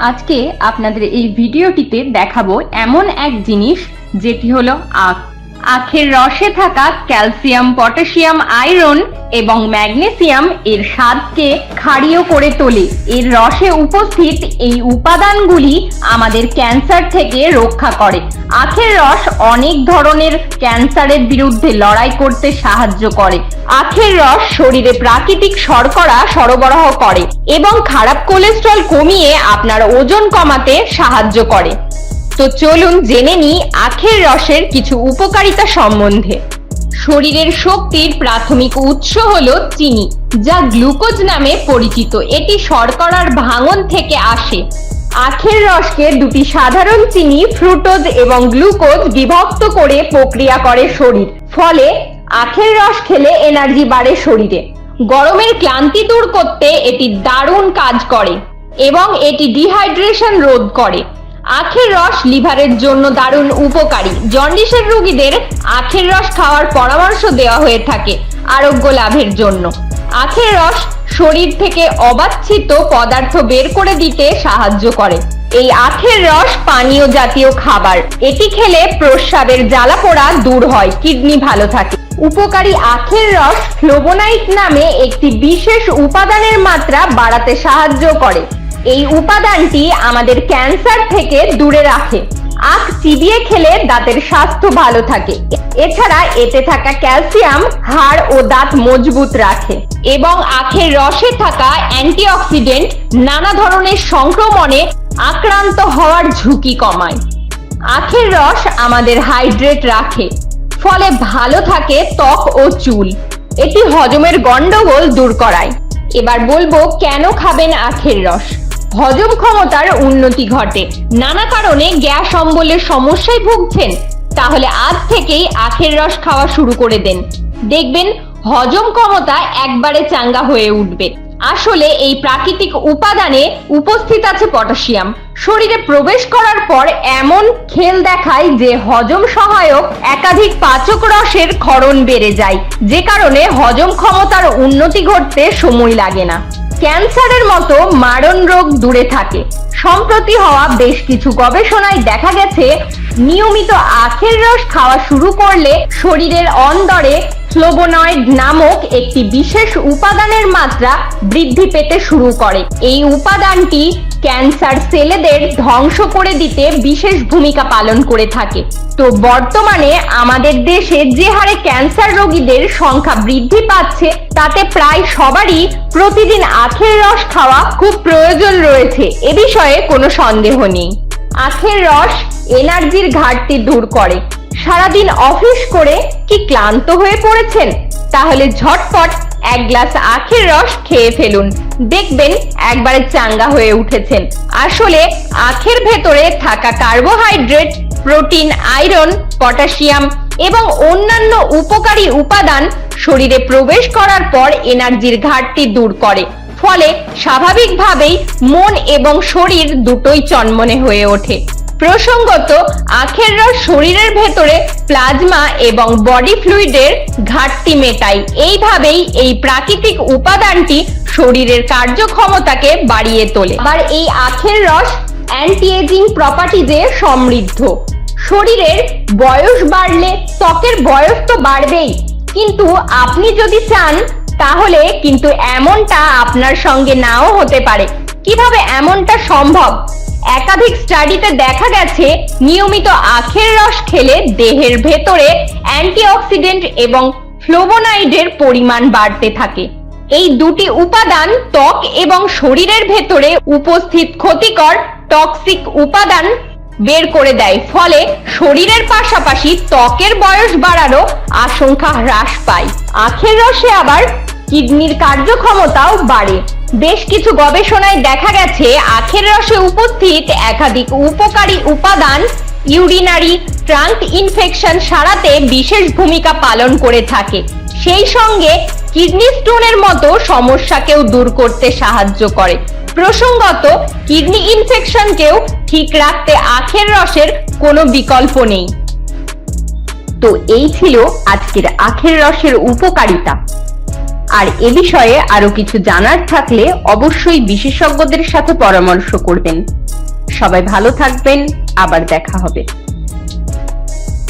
আজকে আপনাদের এই ভিডিওটিতে দেখাবো এমন এক জিনিস যেটি হলো আখ। আখের রসে থাকা ক্যালসিয়াম, পটাশিয়াম, আয়রন এবং ম্যাগনেসিয়াম এর স্বাদকে ক্ষারীয় করে তোলে। এর রসে উপস্থিত এই উপাদানগুলি আমাদের ক্যান্সার থেকে রক্ষা করে। আখের রস অনেক ধরনের ক্যান্সারের বিরুদ্ধে লড়াই করতে সাহায্য করে। আখের রস শরীরে প্রাকৃতিক শর্করা সরবরাহ করে এবং খারাপ কোলেস্ট্রল কমিয়ে আপনার ওজন কমাতে সাহায্য করে। তো চলুন জেনে নিই আখের রসের কিছু উপকারিতা সম্বন্ধে। শরীরের শক্তির প্রাথমিক উৎস হল চিনি, যা গ্লুকোজ নামে পরিচিত। এটি শর্করার ভাঙন থেকে আসে। আখের রসকে দুটি সাধারণ চিনি, ফ্রুটোজ এবং গ্লুকোজ বিভক্ত করে প্রক্রিয়া করে শরীর। ফলে আখের রস খেলে এনার্জি বাড়ে শরীরে। গরমের ক্লান্তি দূর করতে এটি দারুণ কাজ করে এবং এটি ডিহাইড্রেশন রোধ করে। আখের রস লিভারের জন্য দারুণ উপকারী। জন্ডিসের রোগীদের আখের রস খাওয়ার পরামর্শ দেওয়া হয়ে থাকে আরোগ্য লাভের জন্য। আখের রস শরীর থেকে অবাচ্ছিত পদার্থ বের করে দিতে সাহায্য করে। এই আখের রস পানীয় জাতীয় খাবার। এটি খেলে প্রস্রাবের জ্বালা পোড়া দূর হয়, কিডনি ভালো থাকে। উপকারী আখের রস ফ্লোবোনাইট নামে একটি বিশেষ উপাদানের মাত্রা বাড়াতে সাহায্য করে। এই উপাদানটি আমাদের ক্যান্সার থেকে দূরে রাখে। আখ চিবিয়ে খেলে দাঁতের স্বাস্থ্য ভালো থাকে। এছাড়া এতে থাকা ক্যালসিয়াম, হাড় ও দাঁত মজবুত রাখে এবং আখের রসে থাকা অ্যান্টিঅক্সিডেন্ট নানা ধরনের সংক্রমণে আক্রান্ত হওয়ার ঝুঁকি কমায়। আখের রস আমাদের হাইড্রেট রাখে, ফলে ভালো থাকে ত্বক ও চুল। এটি হজমের গন্ডগোল দূর করায়। এবার বলব কেন খাবেন আখের রস? হজম ক্ষমতার উন্নতি ঘটে। নানা কারণে গ্যাস অম্বলের সমস্যায় ভুগছেন। তাহলে আজ থেকেই আখের রস খাওয়া শুরু করে দেন। দেখবেন, হজম ক্ষমতা একবারে চাঙ্গা হয়ে উঠবে। আসলে এই প্রাকৃতিক উপাদানে উপস্থিত আছে পটাশিয়াম। শরীরে প্রবেশ করার পর এমন খেল দেখায় যে হজম সহায়ক একাধিক পাচক রসের ক্ষরণ বেড়ে যায়। যে কারণে হজম ক্ষমতার উন্নতি ঘটতে সময় লাগে না। ক্যান্সারের মতো মারণ রোগ দূরে থাকে। সম্প্রতি হওয়া বেশ কিছু গবেষণায় দেখা গেছে, নিয়মিত আখের রস খাওয়া শুরু করলে শরীরের অন্দরে ফ্লোবোনয়েড নামক একটি বিশেষ উপাদানের মাত্রা বৃদ্ধি পেতে শুরু করে। এই উপাদানটি ক্যান্সার সেলেদের ধ্বংস করে দিতে বিশেষ ভূমিকা পালন করে থাকে। তো বর্তমানে আমাদের দেশে যে হারে ক্যান্সার রোগীদের সংখ্যা বৃদ্ধি পাচ্ছে, তাতে প্রায় সবারই প্রতিদিন আখের রস খাওয়া খুব প্রয়োজন রয়েছে। এ বিষয়ে কোনো সন্দেহ নেই। আখের রস এনার্জির ঘাটতি দূর করে। সারাদিন অফিস করে কি ক্লান্ত হয়ে পড়েছেন? তাহলে ঝটপট এক গ্লাস আখের রস খেয়ে ফেলুন। দেখবেন একবারে চাঙ্গা হয়ে উঠেছেন। আসলে আখের ভেতরে থাকা কার্বোহাইড্রেট, প্রোটিন, আয়রন, পটাশিয়াম এবং অন্যান্য উপকারী উপাদান শরীরে প্রবেশ করার পর এনার্জির ঘাটতি দূর করে। ফলে স্বাভাবিকভাবেই মন এবং শরীর দুটোই চনমনে হয়ে ওঠে। প্রসঙ্গত আখের রস শরীরের ভেতরে প্লাজমা এবং বডি ফ্লুইডের ঘাটতি মেটায়। এইভাবেই এই প্রাকৃতিক উপাদানটি শরীরের কার্যক্ষমতাকে বাড়িয়ে তোলে। আবার এই আখের রস অ্যান্টি এজিং প্রপার্টিজে সমৃদ্ধ। শরীরের বয়স বাড়লে ত্বকের বয়স তো বাড়বেই। কিন্তু আপনি যদি চান, তাহলে কিন্তু এমনটা আপনার সঙ্গে নাও হতে পারে। কীভাবে এমনটা সম্ভব? একাধিক স্টাডিতে দেখা গেছে নিয়মিত আখের রস খেলে দেহের ভেতরে অ্যান্টিঅক্সিডেন্ট এবং ফ্লোবোনাইডের পরিমাণ বাড়তে থাকে। এই দুটি উপাদান ত্বক এবং শরীরের ভেতরে উপস্থিত ক্ষতিকর টক্সিক উপাদান বের করে দেয়, ফলে শরীরের পাশাপাশি ত্বকের বয়স বাড়ারও আশঙ্কা হ্রাস পায়। আখের রসে আবার কিডনির কার্যক্ষমতাও বাড়ে। বেশ কিছু গবেষণায় দেখা গেছে, আখের রসে উপস্থিত একাধিক উপকারী উপাদান ইউরিনারি ট্রাঙ্ক ইনফেকশন সারাতে বিশেষ ভূমিকা পালন করে থাকে। সেই সঙ্গে কিডনি স্টোনের মতো সমস্যাকেও দূর করতে সাহায্য করে। প্রসঙ্গত, কিডনি ইনফেকশনকেও ঠিক রাখতে আখের রসের কোনো বিকল্প নেই। তো এই ছিল আজকের আখের রসের উপকারিতা। আর এ বিষয়ে আরও কিছু জানার থাকলে অবশ্যই বিশেষজ্ঞদের সাথে পরামর্শ করবেন। সবাই ভালো থাকবেন, আবার দেখা হবে।